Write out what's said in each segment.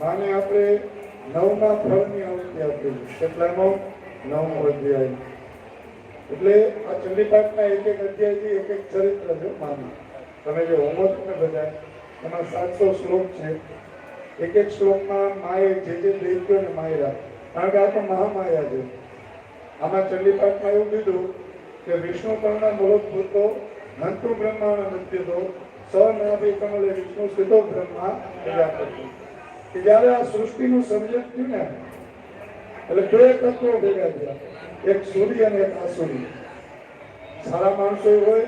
માને આપણે નવમા ફળની આવૃત્તિ આપી કેટલામો નવમો અધ્યાય એટલે આ ચંડીપાઠના એક એક અધ્યાયથી એક એક ચરિત્ર છે માનું. તમે જે હોમવર્ક ને બધા એમાં સાતસો શ્લોક છે. એક એક શ્લોકમાં માએ જે જે દૈત્યો ને માયરા કારણ કે આ તો મહામાયા છે. આમાં ચંડીપાઠમાં એવું કીધું કે વિષ્ણુ પરના મૂળભૂતો હંતુ બ્રહ્માણ મધ્યતો સનાભિ કમલે વિષ્ણુ સીધો બ્રહ્મા પ્રજાપતિ. કે જ્યારે આ સૃષ્ટિનું સર્જન થયું ને, એટલે બે તત્વો ભેગા થયા. એક સૂર્ય અને એક આસુરી. સારા માણસો હોય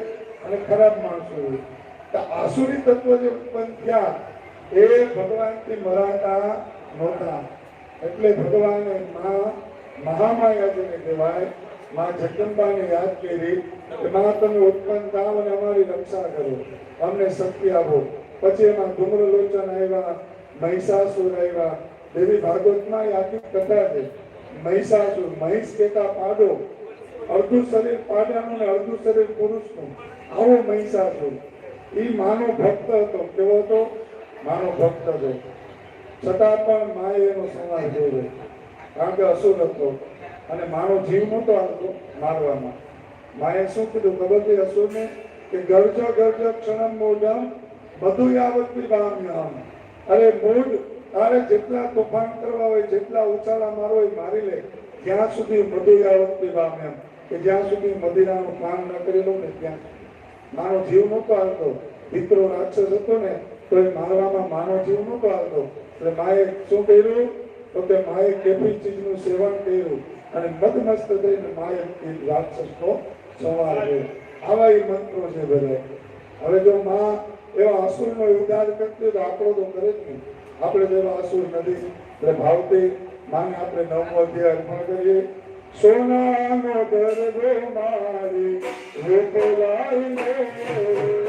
અને ખરાબ માણસો હોય. આસુરી તત્વ જે ઉત્પન્ન થયા, એ ભગવાનથી મરાતા નહોતા. એટલે ભગવાનમાં મહામાયા કહેવાય, માં જગદંબાને યાદ કરી કે માં તમે ઉત્પન્ન થાવ અને અમારી રક્ષા કરો, અમને શક્તિ આપો. પછી એમાં ધૂમ્રલોચન આવ્યા, મહિષાસુર આવ્યા. દેવી ભાગવતમાં એ આખી કથા છે. મહિષાસુર, મહિષ કેતા પાડો અડધું શરીર પાડાનું ને અડધું શરીર પુરુષનું. આવો મહિષાસુર. ઈ માનો ભક્ત હતો. કેવો હતો? માનો ભક્ત હતો. છતાં પણ માએ એનો સંહાર કર્યો. કારણ કે અસુર હતો. અને માનો જીવ નહોતો આવતો મારવામાં. માએ શું કીધું? ખબર છે અસુરને? કે ગરજ ગરજ ક્ષણમ મોઢમ બધું યાવતી બામ્યામ અરે મૂઢ, તારે જેટલા તોફાન કરવા હોય, જેટલા ઉછાળા મારો હોય, મારી લે. ત્યાં સુધી મધુ બી બામ્યામ કે જ્યાં સુધી મદિરાનું પાન ન લઉં ને, ત્યાં માનો જીવ નહોતો આવતો. દીકરો રાક્ષસ હતો ને તો એ મારવામાં માનો જીવ નહોતો આવતો. એટલે માએ શું કર્યું? તો કે માએ કેફી ચીજનું સેવન કર્યું અને મદમસ્ત થઈને માએ એ રાક્ષસનો સંહાર કર્યો. આવા એ મંત્રો છે બધા. હવે જો માં એવા અસુરનો ઉદ્ધાર કરતી તો આપણો તો કરે જ નહીં. આપણે જેવા આસુર નથી. એટલે ભાવથી માને આપણે નવમો અધ્યાય અર્પણ કરીએ. સોનાનો ગરબો મારી રૂપ લાઈને